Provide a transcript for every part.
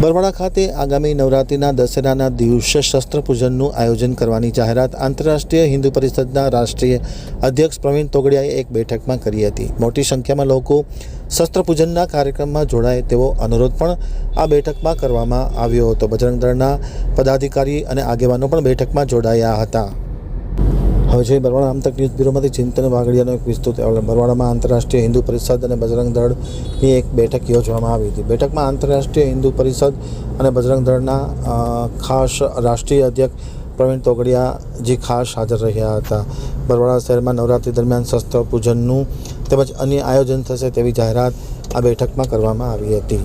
બરવાડા ખાતે આગામી નવરાત્રિના દશેરાના દિવસે શસ્ત્ર પૂજનનું આયોજન કરવાની જાહેરાત આંતરરાષ્ટ્રીય હિન્દુ પરિષદના રાષ્ટ્રીય અધ્યક્ષ પ્રવીણ તોગડિયાએ એક બેઠકમાં કરી હતી. મોટી સંખ્યામાં લોકો શસ્ત્ર પૂજનના કાર્યક્રમમાં જોડાય તેવો અનુરોધ પણ આ બેઠકમાં કરવામાં આવ્યો હતો. બજરંગ દળના પદાધિકારી અને આગેવાનો પણ બેઠકમાં જોડાયા હતા. હવે છે. બરવાડા આમતક ન્યૂઝ બ્યુરોમાંથી ચિંતન વાગડિયાનો એક વિસ્તૃત અહેવાલ બરવાડામાં આંતરરાષ્ટ્રીય હિન્દુ પરિષદ અને બજરંગ દળની એક બેઠક યોજવામાં આવી હતી. બેઠકમાં આંતરરાષ્ટ્રીય હિન્દુ પરિષદ અને બજરંગ દળના ખાસ રાષ્ટ્રીય અધ્યક્ષ પ્રવીણ તોગડિયાજી ખાસ હાજર રહ્યા હતા. બરવાડા શહેરમાં નવરાત્રિ દરમિયાન શસ્ત્ર પૂજનનું તેમજ અન્ય આયોજન થશે તેવી જાહેરાત આ બેઠકમાં કરવામાં આવી હતી.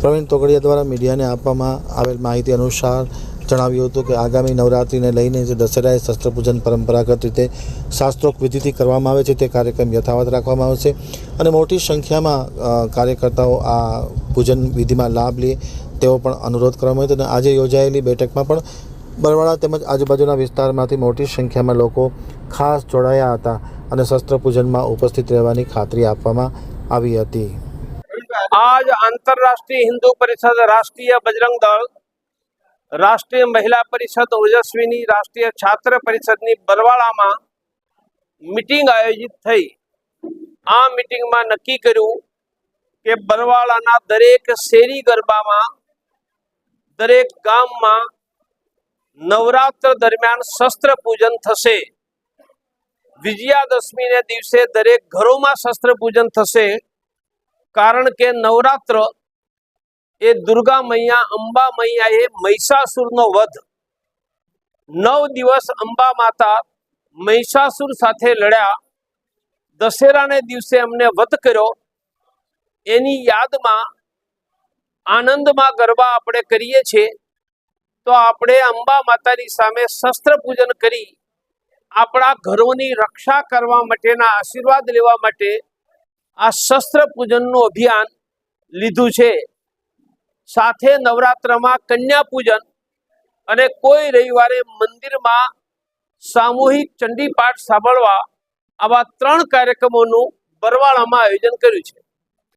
પ્રવીણ તોગડિયા દ્વારા મીડિયાને આપવામાં આવેલ માહિતી અનુસાર જણાવ્યું હતું કે આગામી નવરાત્રિને લઈને જે દશેરાએ શસ્ત્રપૂજન પરંપરાગત રીતે શાસ્ત્રોક વિધિથી કરવામાં આવે છે તે કાર્યક્રમ યથાવત રાખવામાં આવશે અને મોટી સંખ્યામાં કાર્યકર્તાઓ આ પૂજન વિધિમાં લાભ લે તેવો પણ અનુરોધ કરવામાં આવ્યો હતો અને આજે યોજાયેલી બેઠકમાં પણ બરવાળા તેમજ આજુબાજુના વિસ્તારમાંથી મોટી સંખ્યામાં લોકો ખાસ જોડાયા હતા અને શસ્ત્રપૂજનમાં ઉપસ્થિત રહેવાની ખાતરી આપવામાં આવી હતી. આજ આંતરરાષ્ટ્રીય હિન્દુ પરિષદ રાષ્ટ્રીય બજરંગ દળ રાષ્ટ્રીય મહિલા પરિષદ ઓજસ્વીની રાષ્ટ્રીય છાત્ર પરિષદની બરવાળામાં મિટિંગ આયોજિત થઈ. આ મિટિંગમાં નક્કી કર્યું કે બરવાળાના દરેક શેરી ગરબામાં, દરેક ગામમાં નવરાત્ર દરમિયાન શસ્ત્ર પૂજન થશે. વિજયાદશમીને દિવસે દરેક ઘરોમાં શસ્ત્ર પૂજન થશે. કારણ કે નવરાત્ર એ દુર્ગા મૈયા, અંબા એ મહિષાસુરનો વધ. નવ દિવસ અંબા માતા મહિષાસુર સાથે લડ્યા. દશેરાને દિવસે અમને વધ કર્યો. એની યાદમાં આનંદમાં ગરબા આપણે કરીએ છીએ. તો આપણે અંબા માતાની સામે શસ્ત્ર પૂજન કરી આપણા ઘરોની રક્ષા કરવા માટેના આશીર્વાદ લેવા માટે આ શસ્ત્ર પૂજનનું અભિયાન લીધું છે. સાથે નવરાત્રમાં કન્યા પૂજન અને કોઈ રવિવારે મંદિરમાં સામૂહિક ચંડી પાઠ સાંભળવા આવા ત્રણ કાર્યક્રમોનું બરવાળામાં આયોજન કર્યું છે.